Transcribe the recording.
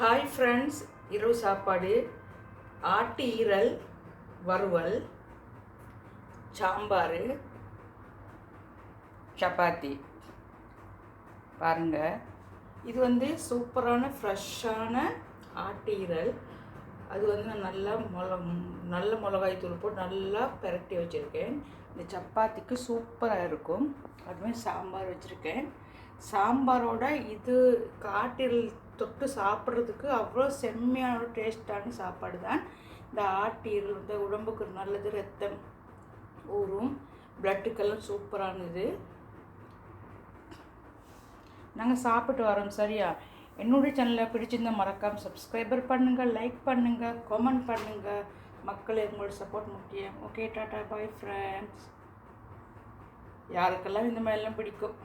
Hi friends இரவு சாப்பாடு. ஆட்டு ஈரல் வறுவல் சாம்பார் சப்பாத்தி. பாருங்கள் இது வந்து சூப்பரான ஃப்ரெஷ்ஷான ஆட்டு ஈரல். அது வந்து நான் நல்லா மிள நல்ல மிளகாய் தூள் போட்டு நல்லா பெரட்டி வச்சுருக்கேன். இந்த சப்பாத்திக்கு சூப்பராக இருக்கும். அதுமாதிரி சாம்பார் வச்சுருக்கேன். சாம்பாரோட இது காட்டில் தொட்டு சாப்பிட்றதுக்கு அவ்வளோ செம்மையான ஒரு டேஸ்டான சாப்பாடு தான். இந்த ஆட்டீர் வந்து உடம்புக்கு நல்லது ரத்தம் ஊறும். பிளட்டுக்கெல்லாம் சூப்பரானது. நாங்கள் சாப்பிட்டு வரோம் சரியா? என்னுடைய சேனலை பிடிச்சிருந்த மறக்காமல் சப்ஸ்கிரைபர் பண்ணுங்கள் லைக் பண்ணுங்கள் கமெண்ட் பண்ணுங்கள் மக்கள் உங்களோட சப்போர்ட் முக்கியம். ஓகே டாட்டா பாய் ஃப்ரெண்ட்ஸ் யாருக்கெல்லாம் இந்த மாதிரிலாம் பிடிக்கும்?